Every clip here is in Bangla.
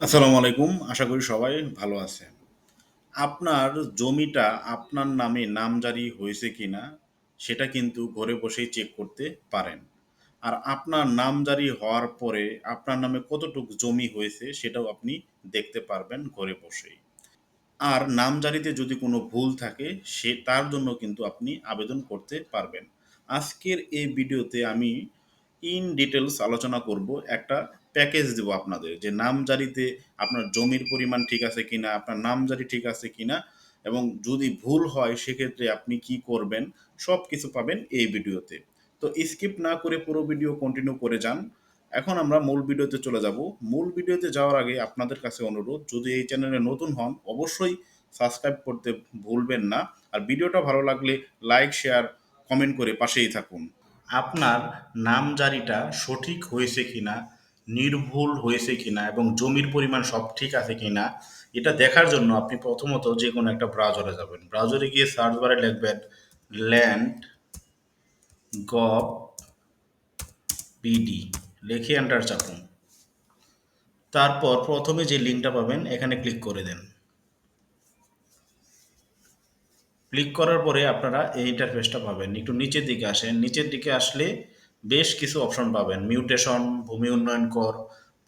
আসসালামু আলাইকুম, আশা করি সবাই ভালো আছেন। আপনার জমিটা আপনার নামে নামজারি হয়েছে কি না সেটা কিন্তু ঘরে বসেই চেক করতে পারেন। আর আপনার নামজারি হওয়ার পরে আপনার নামে কতটুকু জমি হয়েছে, সেটাও আপনি দেখতে পারবেন ঘরে বসেই। আর নামজারিতে যদি কোনো ভুল থাকে, সে তার জন্য কিন্তু আপনি আবেদন করতে পারবেন। আজকের এই ভিডিওতে আমি ইন ডিটেলস আলোচনা করব, একটা প্যাকেজ দেবো আপনাদের, যে নামজারিতে আপনার জমির পরিমাণ ঠিক আছে কিনা, আপনার নামজারি ঠিক আছে কিনা, এবং যদি ভুল হয় সেক্ষেত্রে আপনি কি করবেন সব কিছু পাবেন এই ভিডিওতে। তো স্কিপ না করে পুরো ভিডিও কন্টিনিউ করে যান। এখন আমরা মূল ভিডিওতে চলে যাব। মূল ভিডিওতে যাওয়ার আগে আপনাদের কাছে অনুরোধ, যদি এই চ্যানেলে নতুন হন, অবশ্যই সাবস্ক্রাইব করতে ভুলবেন না। আর ভিডিওটা ভালো লাগলে লাইক শেয়ার কমেন্ট করে পাশেই থাকুন। আপনার নামজারিটা সঠিক হয়েছে কিনা, নির্ভুল হয়েছে কিনা এবং জমির পরিমাণ সব ঠিক আছে কিনা, এটা দেখার জন্য আপনি প্রথমত যে কোনো একটা ব্রাউজারে যাবেন। ব্রাউজারে গিয়ে সার্চ বারে লিখবেন ল্যান্ড গভ বিডি লিখে এন্টার চাপুন। তারপর প্রথমে যে লিঙ্কটা পাবেন, এখানে ক্লিক করে দেন। ক্লিক করার পরে আপনারা এই ইন্টারফেসটা পাবেন। একটু নিচের দিকে আসেন। নিচের দিকে আসলে বেশ কিছু অপশন পাবেন। মিউটেশন ভূমি উন্নয়ন কর,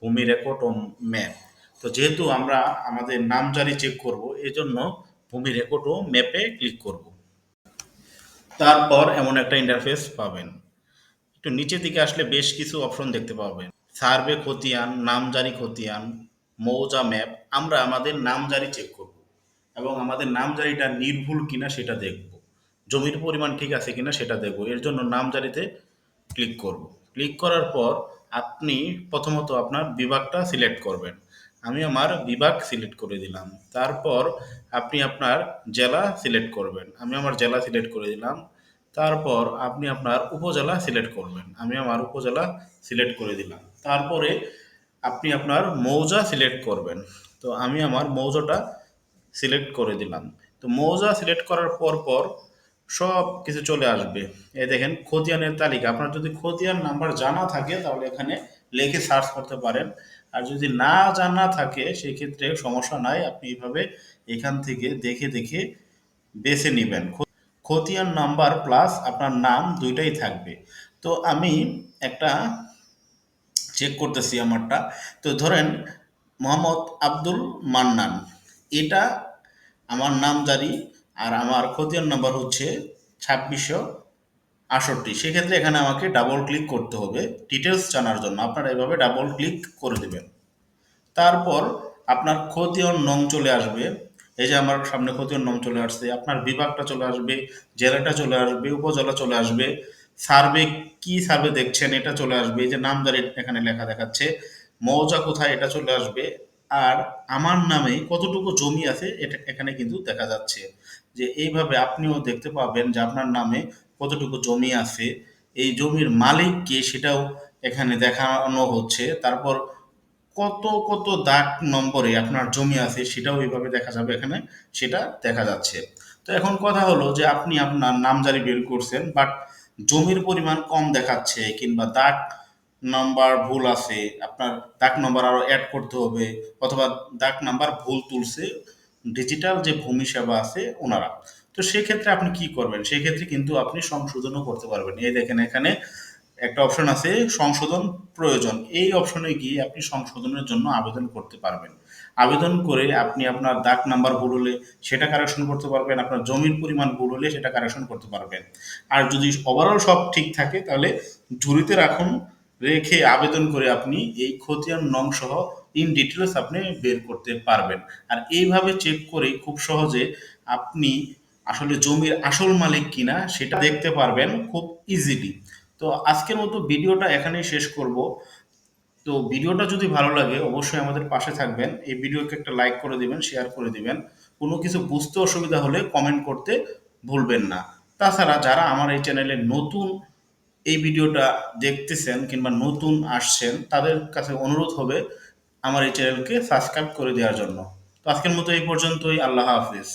ভূমি রেকর্ড ও ম্যাপ তো যেহেতু আমরা আমাদের নামজারি চেক করব এই জন্য ভূমি রেকর্ড ও ম্যাপে ক্লিক করব। তারপর এমন একটা ইন্টারফেস পাবেন। একটু নিচের দিকে আসলে বেশ কিছু অপশন দেখতে পাবেন। সার্ভে খতিয়ান, নামজারি খতিয়ান, মৌজা ম্যাপ আমরা আমাদের নামজারি চেক করব। এবং আমাদের নামজারিটা নির্ভুল কিনা সেটা দেখব। জমির পরিমাণ ঠিক আছে কিনা সেটা দেখব। এর জন্য নামজারিতে ক্লিক করব। ক্লিক করার পর আপনি প্রথমত আপনার বিভাগটা সিলেক্ট করবেন। আমি আমার বিভাগ সিলেক্ট করে দিলাম। তারপর আপনি আপনার জেলা সিলেক্ট করবেন। আমি আমার জেলা সিলেক্ট করে দিলাম। তারপর আপনি আপনার উপজেলা সিলেক্ট করবেন। আমি আমার উপজেলা সিলেক্ট করে দিলাম। তারপরে আপনি আপনার মৌজা সিলেক্ট করবেন। তো আমি আমার মৌজাটা সিলেক্ট করে দিলাম। তো মৌজা সিলেক্ট করার পর পর সব কিছু চলে আসবে। এই দেখেন খতিয়ানের তালিকা। আপনার যদি খতিয়ান নাম্বার জানা থাকে, তাহলে এখানে লিখে সার্চ করতে পারেন। আর যদি না জানা থাকে, সেক্ষেত্রে সমস্যা নাই। আপনি এইভাবে এখান থেকে দেখে দেখে বেছে নেবেন। খতিয়ান নাম্বার প্লাস আপনার নাম দুইটাই থাকবে। তো আমি একটা চেক করতেছি আমারটা। তো ধরেন, মোহাম্মদ আব্দুল মান্নান। এটা আমার নাম জারি আর আমার খতিয়ান নাম্বার হচ্ছে ছাব্বিশশো আষট্টি সেক্ষেত্রে এখানে আমাকে ডাবল ক্লিক করতে হবে ডিটেলস জানার জন্য। আপনারা এভাবে ডাবল ক্লিক করে দেবেন। তারপর আপনার খতিয়ান নং চলে আসবে। এই যে আমার সামনে খতিয়ান নং চলে আসছে, আপনার বিভাগটা চলে আসবে, জেলাটা চলে আসবে, উপজেলা চলে আসবে, সার্ভে কি সার্ভে দেখছেন এটা চলে আসবে, এই যে নামজারি এখানে লেখা দেখাচ্ছে, মৌজা কোথায় এটা চলে আসবে আর আমার নামে কতটুকু জমি আছে এটা এখানে কিন্তু দেখা যাচ্ছে যে এইভাবে আপনিও দেখতে পাবেন যে আপনার নামে কতটুকু জমি আছে, এই জমির মালিক কে সেটাও এখানে দেখানো হচ্ছে। তারপর কত কত দাগ নম্বরে আপনার জমি আছে সেটাও এইভাবে দেখা যাবে এখানে, সেটা দেখা যাচ্ছে। তো এখন কথা হলো যে আপনি আপনার নামজারি বের করছেন বাট জমির পরিমাণ কম দেখাচ্ছে কিংবা দাগ নাম্বার ভুল আছে, আপনার দাগ নাম্বার আরও অ্যাড করতে হবে, অথবা দাগ নাম্বার ভুল তুলছে ডিজিটাল যে ভূমি সেবা আছে ওনারা। তো সেক্ষেত্রে আপনি কি করবেন? সেক্ষেত্রে কিন্তু আপনি সংশোধনও করতে পারবেন। এই দেখেন এখানে একটা অপশন আছে, সংশোধন প্রয়োজন। এই অপশনে গিয়ে আপনি সংশোধনের জন্য আবেদন করতে পারবেন। আবেদন করে আপনি আপনার দাগ নাম্বার ভুল হলে সেটা কারেকশন করতে পারবেন, আপনার জমির পরিমাণ ভুল হলে সেটা কারেকশন করতে পারবেন। আর যদি ওভারঅল সব ঠিক থাকে, তাহলে ঝুড়িতে রাখুন রেখে আবেদন করে আপনি এই খতিয়ান নং সহ ইন ডিটেলস আপনি বের করতে পারবেন। আর এইভাবে চেক করে খুব সহজে আপনি আসলে জমির আসল মালিক কিনা সেটা দেখতে পারবেন খুব ইজিলি তো আজকের মতো ভিডিওটা এখানেই শেষ করব। তো ভিডিওটা যদি ভালো লাগে অবশ্যই আমাদের পাশে থাকবেন। এই ভিডিওকে একটা লাইক করে দিবেন শেয়ার করে দিবেন। কোনো কিছু বুঝতে অসুবিধা হলে কমেন্ট করতে ভুলবেন না। তাছাড়া যারা আমার এই চ্যানেলে নতুন এই ভিডিওটা দেখতেছেন কিংবা নতুন আসছেন, তাদের কাছে অনুরোধ হবে আমার এই চ্যানেলকে সাবস্ক্রাইব করে দেওয়ার জন্য। তো আজকের মতো এই পর্যন্তই, আল্লাহ হাফিজ।